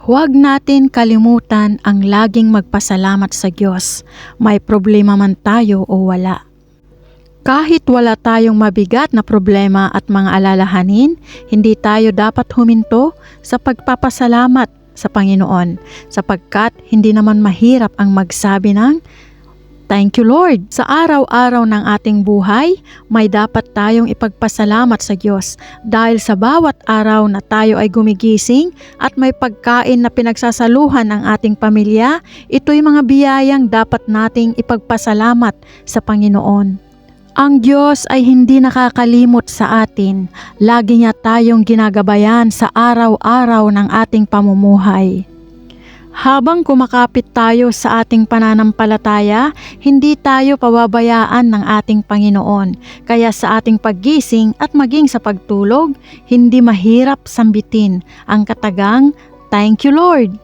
Huwag natin kalimutan ang laging magpasalamat sa Diyos, may problema man tayo o wala. Kahit wala tayong mabigat na problema at mga alalahanin, hindi tayo dapat huminto sa pagpapasalamat sa Panginoon sapagkat hindi naman mahirap ang magsabi ng Thank you Lord. Sa araw-araw ng ating buhay, may dapat tayong ipagpasalamat sa Diyos dahil sa bawat araw na tayo ay gumigising at may pagkain na pinagsasaluhan ng ating pamilya, ito'y mga biyayang dapat nating ipagpasalamat sa Panginoon. Ang Diyos ay hindi nakakalimot sa atin. Lagi niya tayong ginagabayan sa araw-araw ng ating pamumuhay. Habang kumakapit tayo sa ating pananampalataya, hindi tayo pababayaan ng ating Panginoon. Kaya sa ating paggising at maging sa pagtulog, hindi mahirap sambitin ang katagang, Thank you Lord!